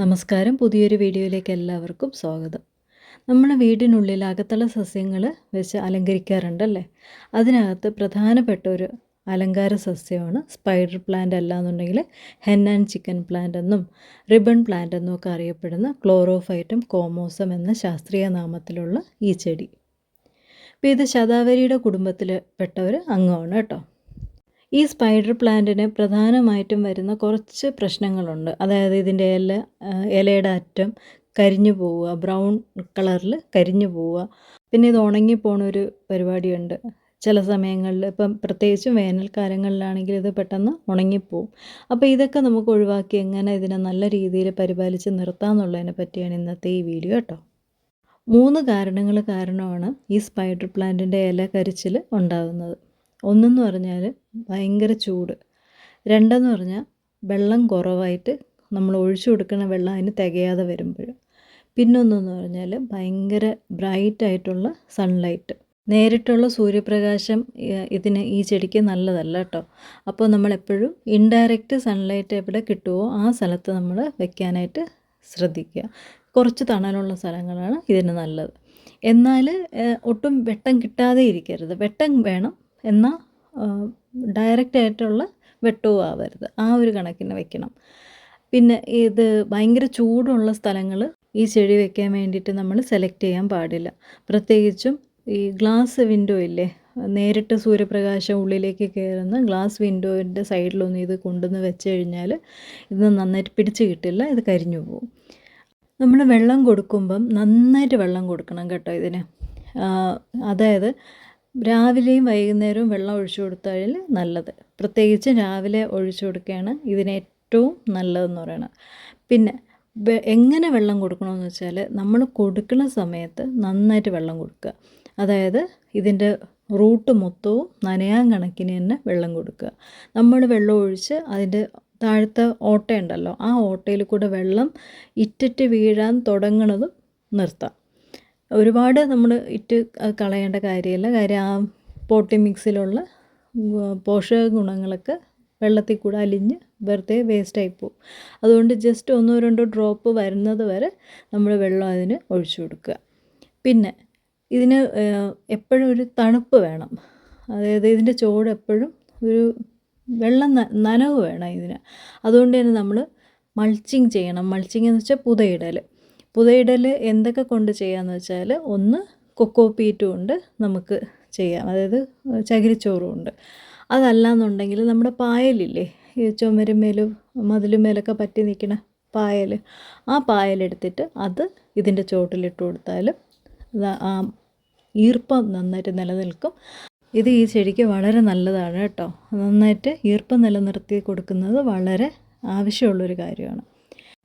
നമസ്കാരം. പുതിയൊരു വീഡിയോയിലേക്ക് എല്ലാവർക്കും സ്വാഗതം. നമ്മുടെ വീടിനുള്ളിൽ അകത്തുള്ള സസ്യങ്ങൾ വെച്ച് അലങ്കരിക്കാറുണ്ടല്ലേ? അതിനകത്ത് പ്രധാനപ്പെട്ട ഒരു അലങ്കാര സസ്യമാണ് സ്പൈഡർ പ്ലാന്റ് അല്ലാന്നുണ്ടെങ്കിൽ ഹെൻ ആൻഡ് ചിക്കൻ പ്ലാന്റ് എന്നും റിബൺ പ്ലാന്റ് എന്നും ഒക്കെ അറിയപ്പെടുന്ന ക്ലോറോഫൈറ്റം കോമോസം എന്ന ശാസ്ത്രീയ നാമത്തിലുള്ള ഈ ചെടി. അപ്പോൾ ഇത് ശതാവരിയുടെ കുടുംബത്തിൽ പെട്ട ഒരു അംഗമാണ് കേട്ടോ. ഈ സ്പൈഡർ പ്ലാന്റിന് പ്രധാനമായിട്ടും വരുന്ന കുറച്ച് പ്രശ്നങ്ങളുണ്ട്. അതായത് ഇതിന്റെ ഇല ഇലയുടെ അറ്റം കരിഞ്ഞു പോവുക ബ്രൗൺ കളറിൽ കരിഞ്ഞു പോവുക. പിന്നെ ഇത് ഉണങ്ങി ഒരു പരിപാടിയുണ്ട്. ചില സമയങ്ങളിൽ ഇപ്പം പ്രത്യേകിച്ചും വേനൽക്കാലങ്ങളിലാണെങ്കിൽ ഇത് പെട്ടെന്ന് ഉണങ്ങിപ്പോവും അപ്പോൾ ഇതൊക്കെ നമുക്ക് ഒഴിവാക്കി എങ്ങനെ ഇതിനെ നല്ല രീതിയിൽ പരിപാലിച്ച് നിർത്താമെന്നുള്ളതിനെ പറ്റിയാണ് ഇന്നത്തെ ഈ വീഡിയോ കേട്ടോ. മൂന്ന് കാരണങ്ങൾ കാരണമാണ് ഈ സ്പൈഡർ പ്ലാന്റിന്റെ ഇല കരിച്ചിൽ ഉണ്ടാകുന്നത് ഒന്നെന്ന് പറഞ്ഞാൽ ഭയങ്കര ചൂട്. രണ്ടെന്ന് പറഞ്ഞാൽ വെള്ളം കുറവായിട്ട് നമ്മൾ ഒഴിച്ചു കൊടുക്കുന്ന വെള്ളം അതിന് തികയാതെ വരുമ്പോൾ പിന്നൊന്നെന്ന് പറഞ്ഞാൽ ഭയങ്കര ബ്രൈറ്റ് ആയിട്ടുള്ള സൺലൈറ്റ്. നേരിട്ടുള്ള സൂര്യപ്രകാശം ഇതിന് ഈ ചെടിക്ക് നല്ലതല്ല കേട്ടോ അപ്പോൾ നമ്മളെപ്പോഴും ഇൻഡയറക്റ്റ് സൺലൈറ്റ് എവിടെ കിട്ടുമോ ആ സ്ഥലത്ത് നമ്മൾ വെക്കാനായിട്ട് ശ്രദ്ധിക്കുക. കുറച്ച് തണലുള്ള സ്ഥലങ്ങളാണ് ഇതിന് നല്ലത്. എന്നാൽ ഒട്ടും വെട്ടം കിട്ടാതെ ഇരിക്കരുത്. വെട്ടം വേണം എന്നാൽ ഡയറക്റ്റ് ആയിട്ടുള്ള വെട്ടവും ആവരുത്. ആ ഒരു കണക്കിന് വെക്കണം. പിന്നെ ഇത് ഭയങ്കര ചൂടുള്ള സ്ഥലങ്ങൾ ഈ ചെടി വെക്കാൻ വേണ്ടിയിട്ട് നമ്മൾ സെലക്ട് ചെയ്യാൻ പാടില്ല. പ്രത്യേകിച്ചും ഈ ഗ്ലാസ് വിൻഡോ ഇല്ലേ? നേരിട്ട് സൂര്യപ്രകാശം ഉള്ളിലേക്ക് കയറുന്ന ഗ്ലാസ് വിൻഡോന്റെ സൈഡിലൊന്നും ഇത് കൊണ്ടുവന്ന് വെച്ച് കഴിഞ്ഞാൽ ഇത് നന്നായിട്ട് പിടിച്ച് കിട്ടില്ല ഇത് കരിഞ്ഞു പോകും നമ്മൾ വെള്ളം കൊടുക്കുമ്പം നന്നായിട്ട് വെള്ളം കൊടുക്കണം കേട്ടോ ഇതിന്. അതായത് രാവിലെയും വൈകുന്നേരവും വെള്ളം ഒഴിച്ചു കൊടുത്താൽ നല്ലത്. പ്രത്യേകിച്ച് രാവിലെ ഒഴിച്ചു കൊടുക്കുകയാണ് ഇതിന് ഏറ്റവും നല്ലതെന്ന് പറയുന്നത് പിന്നെ എങ്ങനെ വെള്ളം കൊടുക്കണമെന്ന് വെച്ചാൽ നമ്മൾ കൊടുക്കുന്ന സമയത്ത് നന്നായിട്ട് വെള്ളം കൊടുക്കുക. അതായത് ഇതിന്റെ റൂട്ട് മൊത്തവും നനയാൻ കണക്കിന് തന്നെ വെള്ളം കൊടുക്കുക. നമ്മൾ വെള്ളം ഒഴിച്ച് അതിന്റെ താഴത്തെ ഓട്ടയുണ്ടല്ലോ ആ ഓട്ടയിൽ കൂടെ വെള്ളം ഇറ്റിറ്റ് വീഴാൻ തുടങ്ങണതും നിർത്താം. ഒരുപാട് നമ്മൾ ഇട്ട് കളയേണ്ട കാര്യമില്ല. കാര്യം ആ പോട്ടി മിക്സിലുള്ള പോഷക ഗുണങ്ങളൊക്കെ വെള്ളത്തിൽ കൂടെ അലിഞ്ഞ് വെറുതെ വേസ്റ്റായി പോകും അതുകൊണ്ട് ജസ്റ്റ് ഒന്നോ രണ്ടോ ഡ്രോപ്പ് വരുന്നത് വരെ നമ്മൾ വെള്ളം അതിന് ഒഴിച്ചു കൊടുക്കുക. പിന്നെ ഇതിന് എപ്പോഴും ഒരു തണുപ്പ് വേണം. അതായത് ഇതിന്റെ ചോട് എപ്പോഴും ഒരു വെള്ളം നനവ് വേണം ഇതിന്. അതുകൊണ്ട് തന്നെ നമ്മൾ മൾച്ചിങ് ചെയ്യണം. മൾച്ചിങ് എന്ന് വെച്ചാൽ പുതയിടൽ പുതയിടൽ എന്തൊക്കെ കൊണ്ട് ചെയ്യാമെന്ന് വെച്ചാൽ ഒന്ന് കൊക്കോ പീറ്റും കൊണ്ട് നമുക്ക് ചെയ്യാം. അതായത് ചകിരിച്ചോറും ഉണ്ട്. അതല്ല എന്നുണ്ടെങ്കിൽ നമ്മുടെ പായലില്ലേ? ഈ ചുമരുമേലും മതിലുമേലൊക്കെ പറ്റി നിൽക്കുന്ന പായൽ ആ പായലെടുത്തിട്ട് അത് ഇതിന്റെ ചോട്ടിലിട്ട് കൊടുത്താൽ ആ ഈർപ്പം നന്നായിട്ട് നിലനിൽക്കും. ഇത് ഈ ചെടിക്ക് വളരെ നല്ലതാണ് കേട്ടോ. നന്നായിട്ട് ഈർപ്പം നിലനിർത്തി കൊടുക്കുന്നത് വളരെ ആവശ്യമുള്ളൊരു കാര്യമാണ്.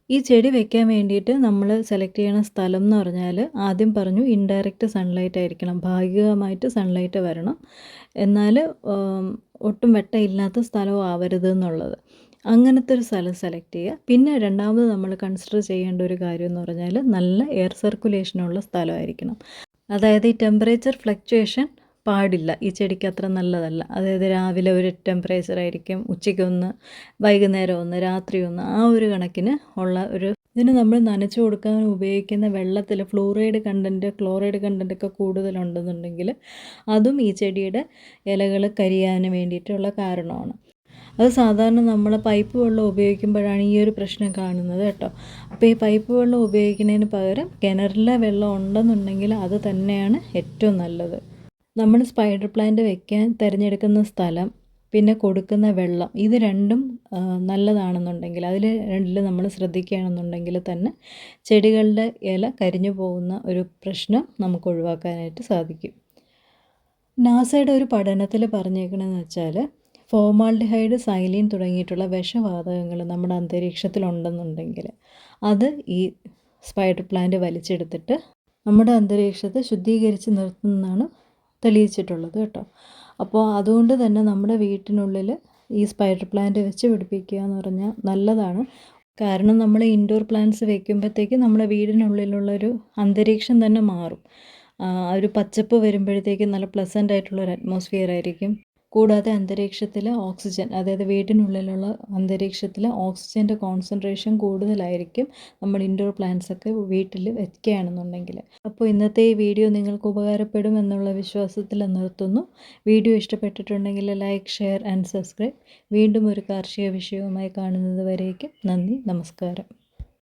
ഈ ചെടി വെക്കാൻ വേണ്ടിയിട്ട് നമ്മൾ സെലക്ട് ചെയ്യണ സ്ഥലം എന്ന് പറഞ്ഞാൽ ആദ്യം പറഞ്ഞു ഇൻഡയറക്റ്റ് സൺലൈറ്റ് ആയിരിക്കണം ഭാഗികമായിട്ട് സൺലൈറ്റ് വരണം. എന്നാൽ ഒട്ടും വെട്ടമില്ലാത്ത സ്ഥലവും ആവരുത് എന്നുള്ളത്. അങ്ങനത്തെ ഒരു സ്ഥലം സെലക്ട് ചെയ്യുക. പിന്നെ രണ്ടാമത് നമ്മൾ കൺസിഡർ ചെയ്യേണ്ട ഒരു കാര്യം എന്ന് പറഞ്ഞാൽ നല്ല എയർ സർക്കുലേഷനുള്ള സ്ഥലമായിരിക്കണം. അതായത് ഈ ടെമ്പറേച്ചർ ഫ്ലക്ച്വേഷൻ പാടില്ല. ഈ ചെടിക്ക് അത്ര നല്ലതല്ല. അതായത് രാവിലെ ഒരു ടെമ്പറേച്ചർ ആയിരിക്കും ഉച്ചയ്ക്കൊന്ന് വൈകുന്നേരം ഒന്ന് രാത്രി ഒന്ന് ആ ഒരു കണക്കിന് ഉള്ള ഒരു ഇതിന് നമ്മൾ നനച്ചു കൊടുക്കാൻ ഉപയോഗിക്കുന്ന വെള്ളത്തിൽ ഫ്ലൂറൈഡ് കണ്ടന്റ് ക്ലോറൈഡ് കണ്ടന്റ് ഒക്കെ കൂടുതലുണ്ടെന്നുണ്ടെങ്കിൽ അതും ഈ ചെടിയുടെ ഇലകൾ കരിയാൻ വേണ്ടിയിട്ടുള്ള കാരണമാണ്. അത് സാധാരണ നമ്മൾ പൈപ്പ് വെള്ളം ഉപയോഗിക്കുമ്പോഴാണ് ഈ ഒരു പ്രശ്നം കാണുന്നത് കേട്ടോ. അപ്പോൾ ഈ പൈപ്പ് വെള്ളം ഉപയോഗിക്കുന്നതിന് പകരം കിണറിലെ വെള്ളം ഉണ്ടെന്നുണ്ടെങ്കിൽ അത് തന്നെയാണ് ഏറ്റവും നല്ലത്. നമ്മൾ സ്പൈഡർ പ്ലാന്റ് വെക്കാൻ തിരഞ്ഞെടുക്കുന്ന സ്ഥലം പിന്നെ കൊടുക്കുന്ന വെള്ളം ഇത് രണ്ടും നല്ലതാണെന്നുണ്ടെങ്കിൽ അതിൽ രണ്ടിൽ നമ്മൾ ശ്രദ്ധിക്കുകയാണെന്നുണ്ടെങ്കിൽ തന്നെ ചെടികളുടെ ഇല കരിഞ്ഞു പോകുന്ന ഒരു പ്രശ്നം നമുക്ക് ഒഴിവാക്കാനായിട്ട് സാധിക്കും. നാസയുടെ ഒരു പഠനത്തിൽ പറഞ്ഞേക്കണമെന്ന് വെച്ചാൽ ഫോമാൾഡിഹൈഡ് സൈലീൻ തുടങ്ങിയിട്ടുള്ള വിഷവാതകങ്ങൾ നമ്മുടെ അന്തരീക്ഷത്തിലുണ്ടെന്നുണ്ടെങ്കിൽ അത് ഈ സ്പൈഡർ പ്ലാന്റ് വലിച്ചെടുത്തിട്ട് നമ്മുടെ അന്തരീക്ഷത്തെ ശുദ്ധീകരിച്ച് നിർത്തുന്നതാണ് തെളിയിച്ചിട്ടുള്ളത് കേട്ടോ. അപ്പോൾ അതുകൊണ്ട് തന്നെ നമ്മുടെ വീട്ടിനുള്ളിൽ ഈ സ്പൈഡർ പ്ലാന്റ് വെച്ച് പിടിപ്പിക്കുക എന്ന് പറഞ്ഞാൽ നല്ലതാണ്. കാരണം നമ്മൾ ഇൻഡോർ പ്ലാന്റ്സ് വെക്കുമ്പോഴത്തേക്ക് നമ്മുടെ വീടിനുള്ളിലുള്ളൊരു അന്തരീക്ഷം തന്നെ മാറും. ഒരു പച്ചപ്പ് വരുമ്പോഴത്തേക്കും നല്ല പ്ലസന്റ് ആയിട്ടുള്ളൊരു അറ്റ്മോസ്ഫിയർ ആയിരിക്കും. കൂടാതെ അന്തരീക്ഷത്തിലെ ഓക്സിജൻ അതായത് വീടിനുള്ളിലുള്ള അന്തരീക്ഷത്തിലെ ഓക്സിജന്റെ കോൺസെൻട്രേഷൻ കൂടുതലായിരിക്കും നമ്മൾ ഇൻഡോർ പ്ലാന്റ്സ് ഒക്കെ വീട്ടിൽ വയ്ക്കുകയാണെന്നുണ്ടെങ്കിൽ അപ്പോൾ ഇന്നത്തെ ഈ വീഡിയോ നിങ്ങൾക്ക് ഉപകാരപ്പെടും എന്നുള്ള വിശ്വാസത്തിൽ നിർത്തുന്നു. വീഡിയോ ഇഷ്ടപ്പെട്ടിട്ടുണ്ടെങ്കിൽ ലൈക്ക് ഷെയർ ആൻഡ് സബ്സ്ക്രൈബ് വീണ്ടും ഒരു കാർഷിക വിഷയവുമായി കാണുന്നത് വരേക്കും നന്ദി നമസ്കാരം.